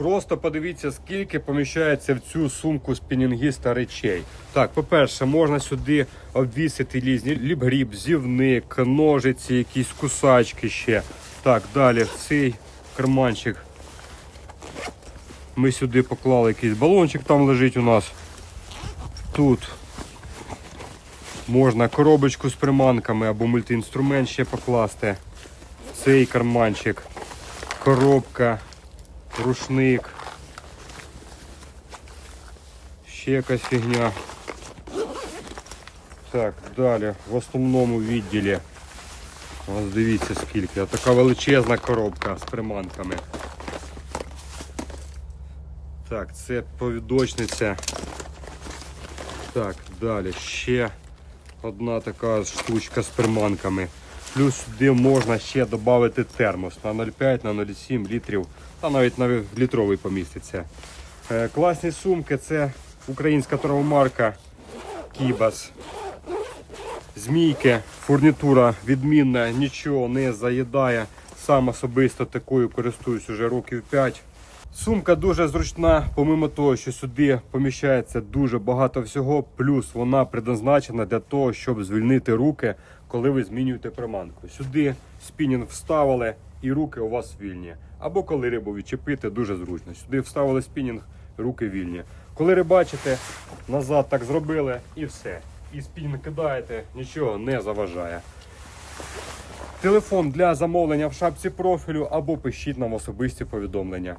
Просто подивіться, скільки поміщається в цю сумку спінінгіста речей. Так, по-перше, можна сюди обвісити різні ліпгріб, зівник, ножиці, якісь кусачки ще. Так, далі в цей карманчик. Ми сюди поклали якийсь балончик, там лежить у нас. Тут можна коробочку з приманками або мультиінструмент ще покласти. В цей карманчик, коробка, рушник. Ще якась фігня. Так, далі в основному відділі. Ось дивіться скільки. Така величезна коробка з приманками. Так, це повідочниця. Так, далі ще одна така штучка з приманками. Плюс сюди можна ще додати термос на 0,5, на 0,7 літрів, та навіть на літровий поміститься. Е, Класні сумки це українська торгомарка Кібас. Змійки, фурнітура відмінна, нічого не заїдає. Сам особисто такою користуюсь уже років 5. Сумка дуже зручна, помимо того, що сюди поміщається дуже багато всього, плюс вона предназначена для того, щоб звільнити руки, коли ви змінюєте приманку. Сюди спінінг вставили і руки у вас вільні. Або коли рибу відчепити, дуже зручно. Сюди вставили спінінг, руки вільні. Коли рибачите, назад так зробили і все. І спінінг кидаєте, нічого не заважає. Телефон для замовлення в шапці профілю або пишіть нам особисті повідомлення.